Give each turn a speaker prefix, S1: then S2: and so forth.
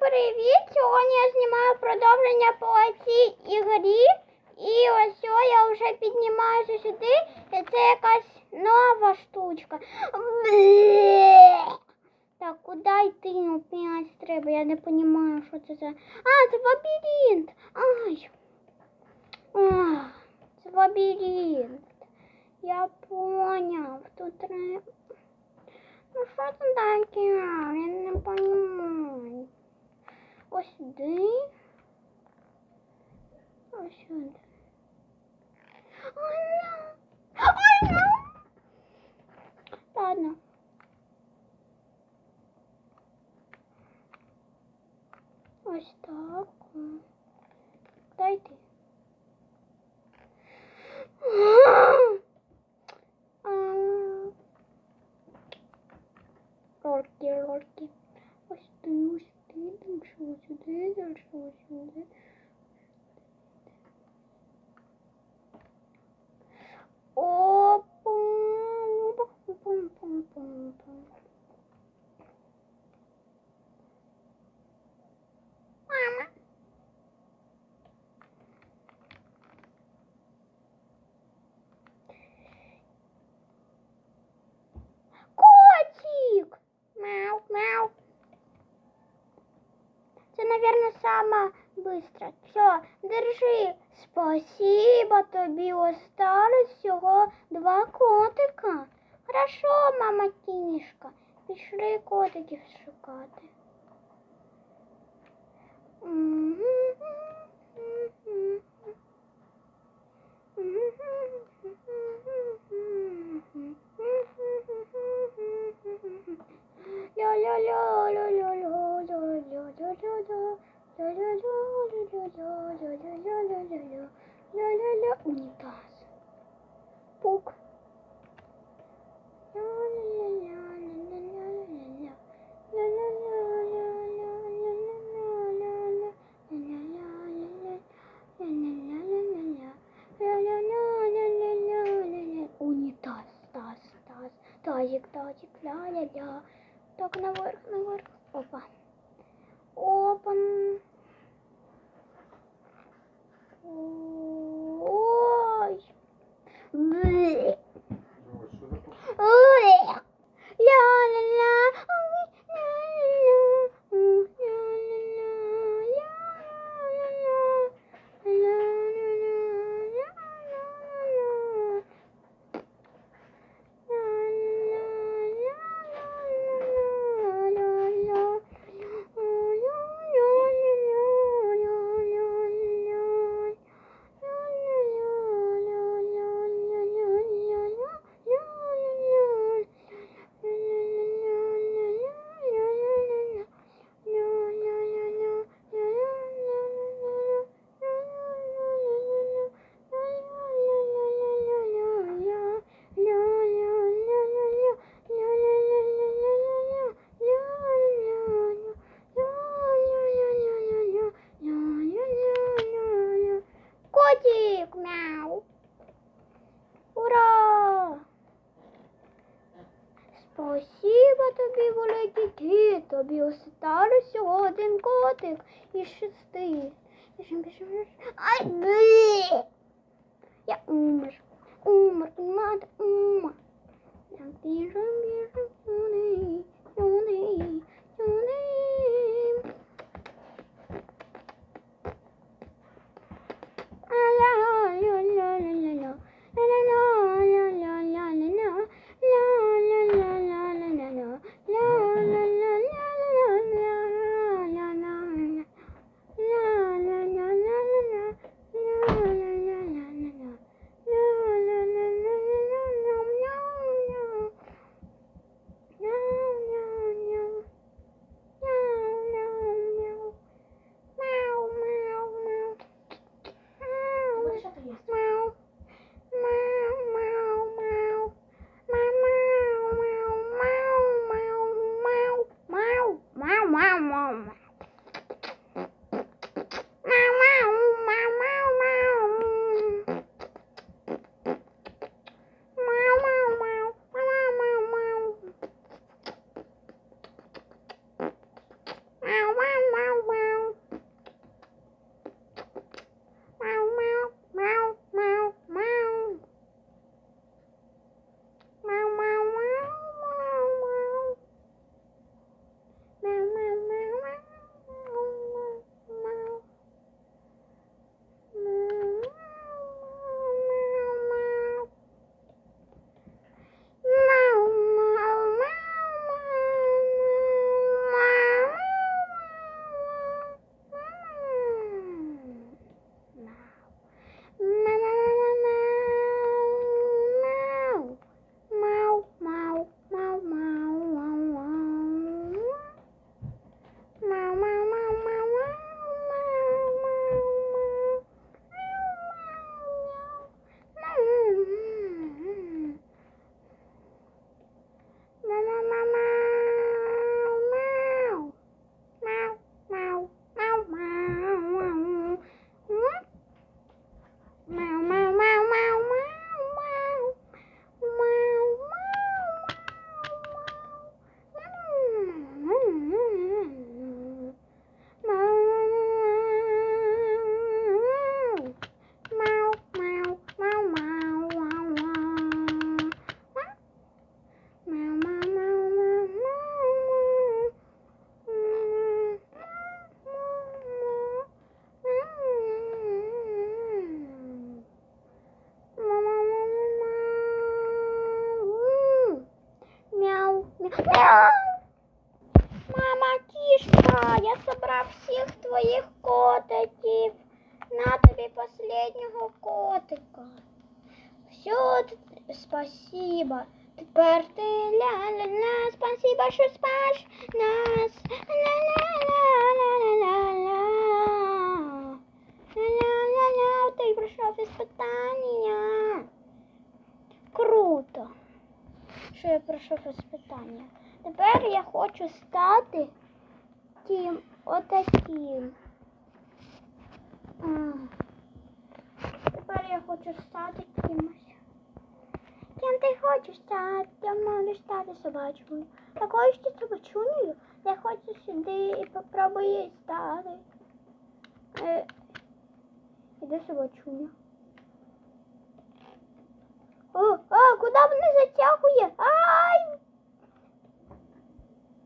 S1: привіт! Сьогодні я знімаю продовження по цій ігрі. І ось я вже піднімаюся сюди, і це якась нова штучка. Так, куди йти? Ну, треба, я не розумію, що це за. А, це лабіринт. Ай. Це лабіринт. Я поняв. Тут треба. Ну що це таке? Я не розумію. Ось сюди. Ось сюди. Ой, ну. Ой, ну. Ладно. Ось так. А, Рорки, рорки. Ось ти, ось ти, дальше сюди, сюди. Опа, пум, пум, пум, пум. Котик! Мяу, мяу. Це, наверное, сама. Все, держи. Спасибо тобі. Осталось всього два котика. Хорошо, мама кішка. Пішли котиків шукати. Унитаз. Пук. Унитаз, таз, таз, тазик, тазик, ля-ля-ля. Так, наверх, наверх. Опа. Опа. Oh, Тобі, великий кіт. Тобі осталось всього один котик із шести. Ай, би! Я умер. Умер, надо, умер. Я біжим, я всіх твоїх котиків. На тобі последнього котика. Все, спасибо. Тепер ти ля-ля-ля, спасибо, що спаш нас. Ля-ля-ля-ля-ля-ля. Ля-ля-ля-ля, ти пройшов іспитання. Круто, що я пройшов іспитання. Тепер я хочу стати А. Тепер я хочу стати кимось. Ким ти хочеш стати? Я можу стати собачкою. Такою ж ти собачунею? Я хочу сюди і попробую стати. Е, іде собачуня. О, а, куди мене затягує? А!